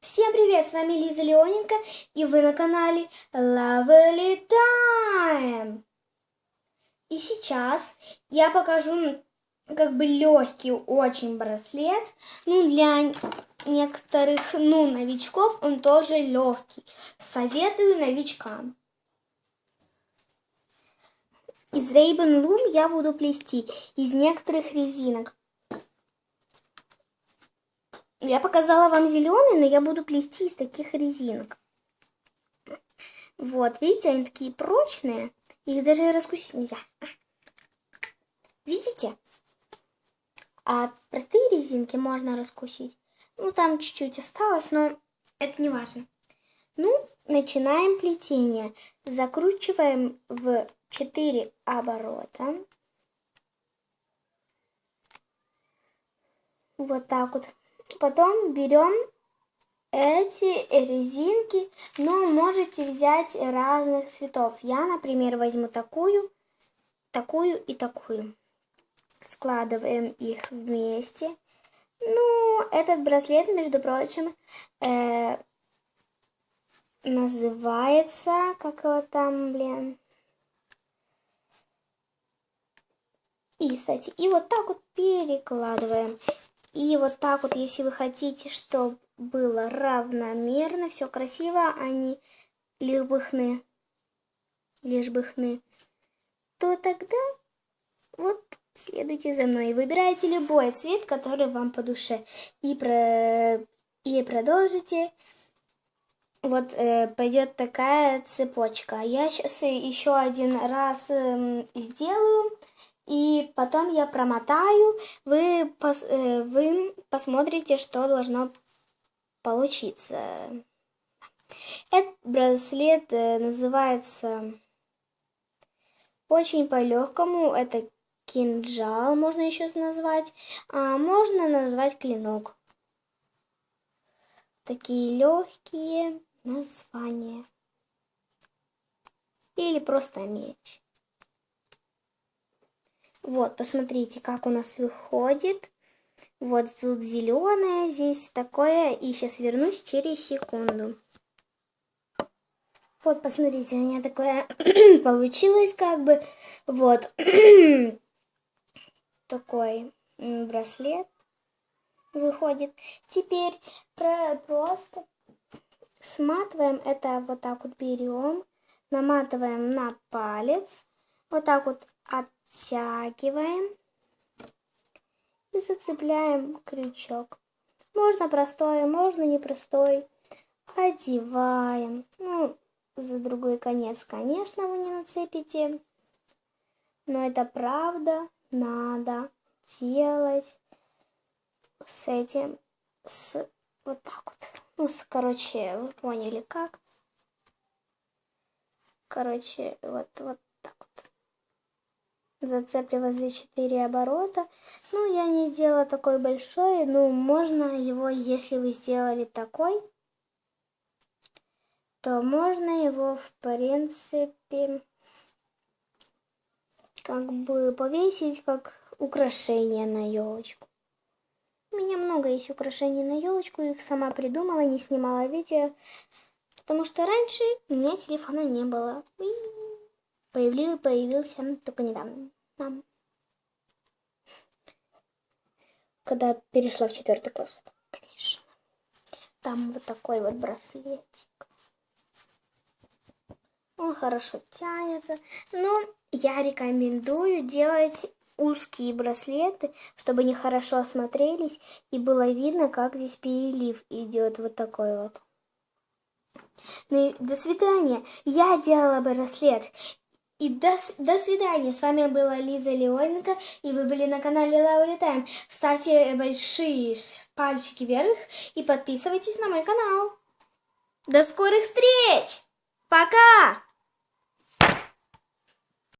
Всем привет, с вами Лиза Леоненко, и вы на канале Lovely Time. И сейчас я покажу как бы легкий очень браслет. Ну, для некоторых, ну, новичков он тоже легкий. Советую новичкам. Из Raven Loom я буду плести из некоторых резинок. Я показала вам зеленый, но я буду плести из таких резинок. Вот, видите, они такие прочные. Их даже раскусить нельзя. Видите? А простые резинки можно раскусить. Ну, там чуть-чуть осталось, но это не важно. Ну, начинаем плетение. Закручиваем в 4 оборота. Вот так вот. Потом берем эти резинки, но можете взять разных цветов. Я, например, возьму такую, такую и такую. Складываем их вместе. Ну, этот браслет, между прочим, э, называется, как его там, блин. И, кстати, и вот так вот перекладываем. И вот так вот, если вы хотите, чтобы было равномерно, все красиво, а не лишь быхны, лишь быхны, то тогда вот следуйте за мной. Выбирайте любой цвет, который вам по душе. И, про... и продолжите. Вот э, пойдет такая цепочка. Я сейчас еще один раз э, сделаю и потом я промотаю, вы, пос, э, вы посмотрите, что должно получиться. Этот браслет э, называется очень по-легкому, это кинжал, можно еще назвать, а можно назвать клинок. Такие легкие названия. Или просто меч. Вот, посмотрите, как у нас выходит. Вот тут зеленое, здесь такое. И сейчас вернусь через секунду. Вот, посмотрите, у меня такое получилось как бы. Вот. такой браслет выходит. Теперь про просто сматываем это вот так вот берем, наматываем на палец, вот так вот от Оттягиваем и зацепляем крючок. Можно простой, можно непростой. Одеваем. Ну, за другой конец, конечно, вы не нацепите. Но это правда надо делать с этим, с вот так вот. Ну, с, короче, вы поняли как. Короче, вот, вот зацепливать за 4 оборота. Ну, я не сделала такой большой, ну, можно его, если вы сделали такой, то можно его, в принципе, как бы повесить как украшение на елочку. У меня много есть украшений на елочку, их сама придумала, не снимала видео, потому что раньше у меня телефона не было. Появился, появился только недавно. Мам. Когда перешла в четвертый класс, конечно. Там вот такой вот браслетик. Он хорошо тянется. Но я рекомендую делать узкие браслеты, чтобы они хорошо осмотрелись и было видно, как здесь перелив идет вот такой вот. Ну и до свидания. Я делала браслет и до, до свидания. С вами была Лиза Леоненко, и вы были на канале Лаури Тайм. Ставьте большие пальчики вверх и подписывайтесь на мой канал. До скорых встреч! Пока!